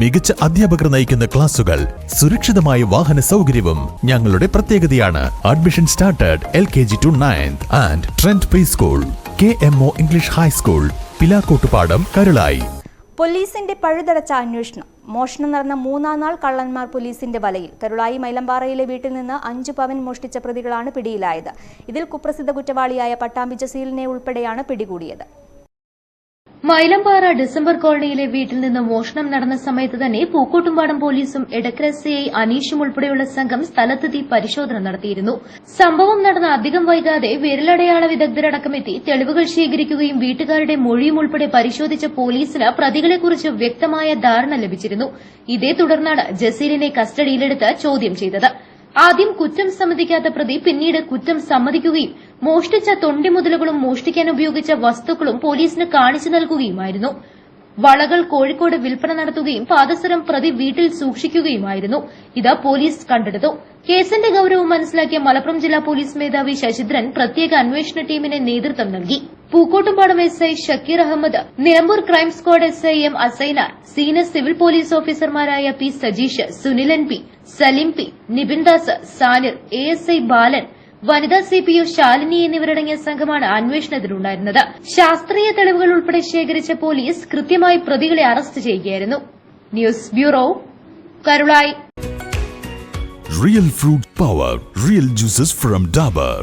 മികച്ച അധ്യാപകർ നയിക്കുന്ന ക്ലാസുകൾ സുരക്ഷിതമായ വാഹന സൗകര്യവും ഞങ്ങളുടെ പ്രത്യേകതയാണ്. Admission started L K G to ninth and trend pre school K M O English high school Pilakkottupadam Karulai പോലീസിന്റെ പഴുതടച്ച അന്വേഷണം. മോഷണം നടന്ന മൂന്നാം നാൾ കള്ളന്മാർ പോലീസിന്റെ വലയിൽ. കരുളായി മൈലമ്പാറയിലെ വീട്ടിൽ നിന്ന് അഞ്ചു പവൻ മോഷ്ടിച്ച പ്രതികളാണ് പിടിയിലായത്. ഇതിൽ കുപ്രസിദ്ധ കുറ്റവാളിയായ പട്ടാമ്പി ജസീലിനെ ഉൾപ്പെടെയാണ് പിടികൂടിയത്. മൈലമ്പാറ ഡിസംബർ കോളനിയിലെ വീട്ടിൽ നിന്ന് മോഷണം നടന്ന സമയത്ത് തന്നെ പൂക്കോട്ടുംപാടം പോലീസും എടക്കര സിഐ അനീഷും ഉൾപ്പെടെയുള്ള സംഘം സ്ഥലത്തെത്തി പരിശോധന നടത്തിയിരുന്നു. സംഭവം നടന്ന അധികം വൈകാതെ വിരലടയാള വിദഗ്ധരടക്കം എത്തി തെളിവുകൾ ശേഖരിക്കുകയും വീട്ടുകാരുടെ മൊഴിയും ഉൾപ്പെടെ പരിശോധിച്ച പോലീസിന് പ്രതികളെക്കുറിച്ച് വ്യക്തമായ ധാരണ ലഭിച്ചിരുന്നു. ഇതേ തുടർന്നാണ് ജസീലിനെ കസ്റ്റഡിയിലെടുത്ത് ചോദ്യം ചെയ്തത്. ആദ്യം കുറ്റം സമ്മതിക്കാത്ത പ്രതി പിന്നീട് കുറ്റം സമ്മതിക്കുകയും മോഷ്ടിച്ച തൊണ്ടി മുതലുകളും മോഷ്ടിക്കാൻ ഉപയോഗിച്ച വസ്തുക്കളും പോലീസിന് കാണിച്ചു നൽകുകയുമായിരുന്നു. വളകൾ കോഴിക്കോട് വിൽപ്പന നടത്തുകയും പാദസരം പ്രതി വീട്ടിൽ സൂക്ഷിക്കുകയുമായിരുന്നു. ഇത് പോലീസ് കണ്ടെടുത്തു. കേസിന്റെ ഗൌരവം മനസ്സിലാക്കിയ മലപ്പുറം ജില്ലാ പോലീസ് മേധാവി ശശിധരൻ പ്രത്യേക അന്വേഷണ ടീമിന് നേതൃത്വം നൽകി. Pookkottumpadam S I Shakeer Ahammed Nilambur crime squad S I M Asainar senior civil police ഓഫീസർമാരായ P Sajeesh N P Salim P Nibin Das Sanir A S I Balan വനിതാ സി പി ഒ ശാലിനി എന്നിവരടങ്ങിയ സംഘമാണ് അന്വേഷണത്തിലുണ്ടായിരുന്നത്. ശാസ്ത്രീയ തെളിവുകൾ ഉൾപ്പെടെ ശേഖരിച്ച police കൃത്യമായി പ്രതികളെ അറസ്റ്റ് ചെയ്യുകയായിരുന്നു. News bureau Karulai. Real fruit power, real juices from Dabur.